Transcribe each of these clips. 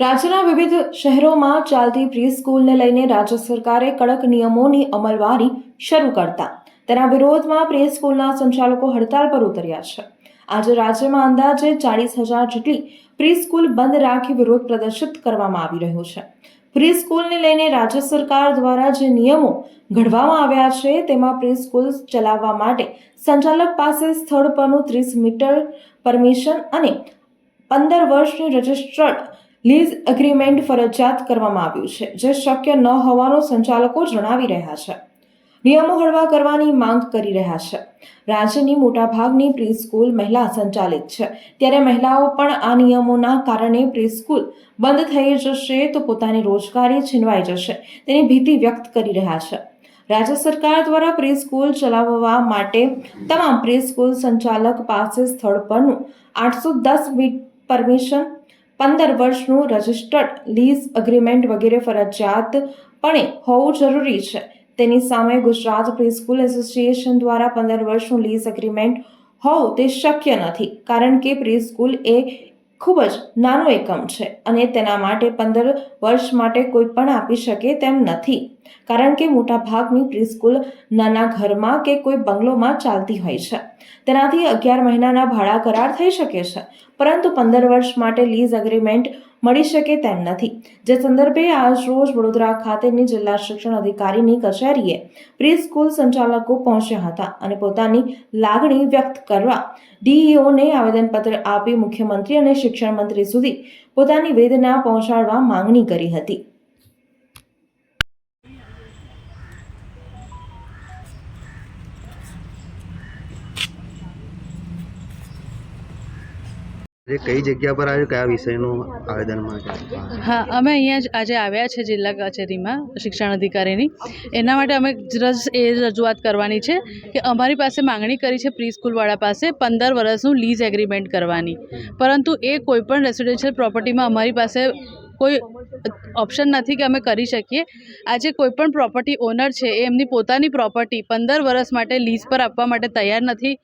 રાજ્યના વિવિધ શહેરોમાં ચાલતી પ્રી સ્કૂલને લઈને રાજ્ય સરકારે કડક નિયમોની અમલવારી શરૂ કરતા. તેના વિરોધમાં પ્રી સ્કૂલના સંચાલકો હડતાલ પર ઉતર્યા છે. આજે રાજ્યમાં અંદાજે ચાલીસ હજાર જેટલી પ્રી સ્કૂલ બંધ રાખી વિરોધ પ્રદર્શિત કરવામાં આવી રહ્યો છે. પ્રી સ્કૂલને લઈને રાજ્ય સરકાર દ્વારા જે નિયમો ઘડવામાં આવ્યા છે, તેમાં પ્રી સ્કૂલ ચલાવવા માટે સંચાલક પાસે સ્થળ પરનું ત્રીસ મીટર પરમિશન અને પંદર વર્ષની રજિસ્ટર્ડ લીઝ એગ્રીમેન્ટ ફરજિયાત કરવામાં આવ્યું છે, જે શક્ય ન હોવાનું સંચાલકો જણાવી રહ્યા છે. નિયમો હળવા કરવાની માંગ કરી રહ્યા છે. રાજ્યની મોટાભાગની પ્રી સ્કૂલ મહિલા સંચાલિત છે. ત્યારે મહિલાઓ પણ આ નિયમોના કારણે પ્રી સ્કૂલ બંધ થઈ જશે તો પોતાની રોજગારી છીનવાઈ જશે, તેની ભીતિ વ્યક્ત કરી રહ્યા છે. રાજ્ય સરકાર દ્વારા પ્રી સ્કૂલ ચલાવવા માટે તમામ પ્રી સ્કૂલ સંચાલક પાસે સ્થળ પરનું આઠસો દસ પરમિશન પંદર વર્ષનું રજિસ્ટર્ડ લીઝ અગ્રીમેન્ટ વગેરે ફરજિયાતપણે હોવું જરૂરી છે. તેની સામે ગુજરાત પ્રિસ્કૂલ એસોસિએશન દ્વારા પંદર વર્ષનું લીઝ એગ્રીમેન્ટ હોવું તે શક્ય નથી, કારણ કે પ્રિસ્કૂલ એ ખૂબ જ નાનો એકમ છે અને તેના માટે પંદર વર્ષ માટે કોઈ પણ આપી શકે તેમ નથી. કારણ કે મોટાભાગની પ્રિસ્કૂલ નાના ઘરમાં કે કોઈ બંગલોમાં ચાલતી હોય છે. તેનાથી અગિયાર મહિનાના ભાડા કરાર થઈ શકે છે, પરંતુ પંદર વર્ષ માટે લીઝ એગ્રીમેન્ટ મળી શકે તેમ નથી. જે સંદર્ભે આજરોજ વડોદરા ખાતેની જિલ્લા શિક્ષણ અધિકારીની કચેરીએ પ્રી સ્કૂલ સંચાલકો પહોંચ્યા હતા અને પોતાની લાગણી વ્યક્ત કરવા ડીઈઓને આવેદનપત્ર આપી મુખ્યમંત્રી અને શિક્ષણ મંત્રી સુધી પોતાની વેદના પહોંચાડવા માંગણી કરી હતી. કઈ જગ્યા પર આવ્યું કયા વિષયનું આવેદન માટે હા અમે અહીંયા જ આજે આવ્યા છે જિલ્લા કચેરીમાં શિક્ષણ અધિકારીની. એના માટે અમે રજ એ રજૂઆત કરવાની છે કે અમારી પાસે માંગણી કરી છે પ્રી સ્કૂલવાળા પાસે પંદર વર્ષનું લીઝ એગ્રીમેન્ટ કરવાની. પરંતુ એ કોઈપણ રેસિડેન્શિયલ પ્રોપર્ટીમાં અમારી પાસે કોઈ ઓપ્શન નથી કે અમે કરી શકીએ. આજે કોઈપણ પ્રોપર્ટી ઓનર છે એ એમની પોતાની પ્રોપર્ટી પંદર વર્ષ માટે લીઝ પર આપવા માટે તૈયાર નથી.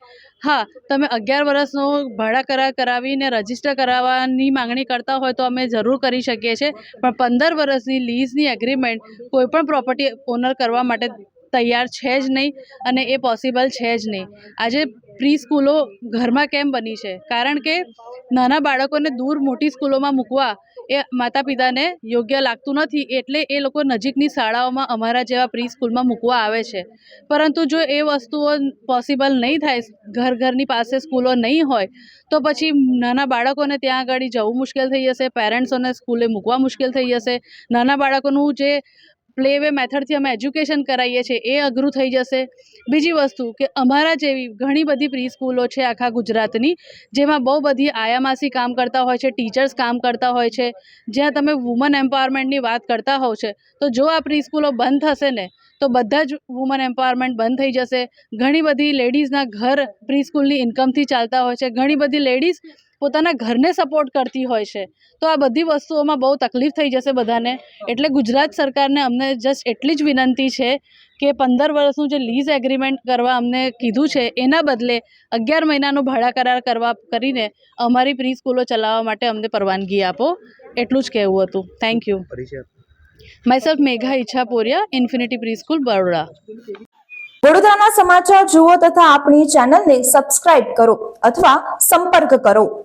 હા, તમે અગિયાર વર્ષનો ભાડા કરાર કરાવીને રજિસ્ટર કરાવવાની માંગણી કરતા હોય તો અમે જરૂર કરી શકીએ છીએ. પણ પંદર વર્ષની લીઝની એગ્રીમેન્ટ કોઈપણ પ્રોપર્ટી ઓનર કરવા માટે તૈયાર છે જ નહીં અને એ પોસિબલ છે જ નહીં. આજે પ્રી સ્કૂલો ઘરમાં કેમ બની છે? કારણ કે નાના બાળકોને દૂર મોટી સ્કૂલોમાં મૂકવા એ માતા પિતાને યોગ્ય લાગતું નથી એટલે એ લોકો નજીકની શાળાઓમાં અમારા જેવા પ્રી સ્કૂલમાં મૂકવા આવે છે. પરંતુ જો એ વસ્તુઓ પોસિબલ નહીં થાય, ઘર ઘરની પાસે સ્કૂલો નહીં હોય, તો પછી નાના બાળકોને ત્યાં આગળ જવું મુશ્કેલ થઈ જશે, પેરેન્ટ્સોને સ્કૂલે મૂકવા મુશ્કેલ થઈ જશે. નાના બાળકોનું જે પ્લે વે મેથડથી અમે એજ્યુકેશન કરાવીએ છીએ, એ અઘરું થઈ જશે. બીજી વસ્તુ કે અમારા જેવી ઘણી બધી પ્રી સ્કૂલો છે આખા ગુજરાતની, જેમાં બહુ બધી આયામાસી કામ કરતા હોય છે, ટીચર્સ કામ કરતા હોય છે. જ્યાં તમે વુમન એમ્પાવરમેન્ટની વાત કરતા હોવ છે, તો જો આ પ્રી સ્કૂલો બંધ થશે ને, તો બધા જ વુમન એમ્પાવરમેન્ટ બંધ થઈ જશે. ઘણી બધી લેડીઝના ઘર પ્રી સ્કૂલની ઇન્કમથી ચાલતા હોય છે. ઘણી બધી લેડીઝ પોતાના ઘરને સપોર્ટ કરતી હોય છે. તો આ બધી વસ્તુઓમાં બહુ તકલીફ થઈ જશે બધાને. એટલે ગુજરાત સરકારને અમને જસ્ટ એટલી જ વિનંતી છે કે પંદર વર્ષનું જે લીઝ એગ્રીમેન્ટ કરવા અમને કીધું છે, એના બદલે અગિયાર મહિનાનો ભાડા કરાર કરવા કરીને અમારી પ્રી સ્કૂલો ચલાવવા માટે અમને પરવાનગી આપો. એટલું જ કહેવું હતું. Thank you myself my Megha Ichchhaporia infinity pre school Baroda. વડોદરાના સમાચાર જુઓ તથા આપણી ચેનલને સબસ્ક્રાઇબ કરો અથવા સંપર્ક કરો.